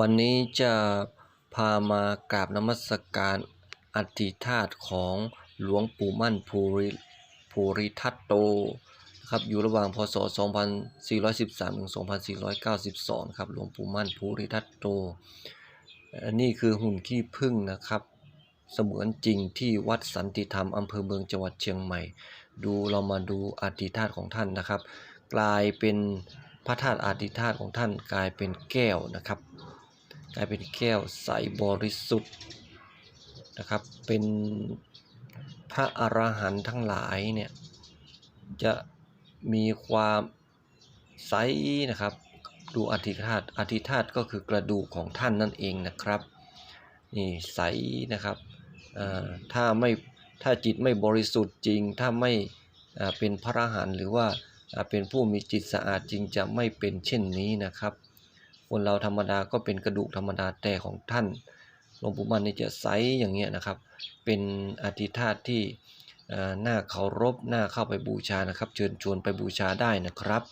วันนี้จะพามากราบนมัสการอธิธาตของหลวงปู่มั่นภูริภูริทัตโตครับอยู่ระหว่างพศ 2413 ถึง 2492 ครับหลวงปู่มั่นภูริทัตโตนนี้คือหุ่นขี้ผึ้งนะครับ เสมือนจริงที่วัดสันติธรรมอำเภอเมืองจังหวัดเชียงใหม่ ดูเรามาดูอธิธาตของท่านนะครับ กลายเป็นพระธาตุอธิธาตของท่านกลายเป็นแก้วนะครับ กลายเป็นแก้วใสบริสุทธิ์นะครับ เป็นพระอรหันต์ทั้งหลายเนี่ยจะมีความใสนะครับ ดูอธิธาตุอธิธาตุก็คือกระดูกของท่านนั่นเองนะครับนี่ใสนะครับถ้าไม่ถ้าจิตไม่บริสุทธิ์จริง ถ้าไม่เป็นพระอรหันต์หรือว่าเป็นผู้มีจิตสะอาดจริงจะไม่เป็นเช่นนี้นะครับ คนเราธรรมดาก็เป็นกระดูกธรรมดาแต่ของท่านหลวงปู่มันนี่จะใสอย่างเงี้ยนะครับ เป็นอธิธาตที่น่าเคารพน่าเข้าไปบูชานะครับ เชิญชวนไปบูชาได้นะครับ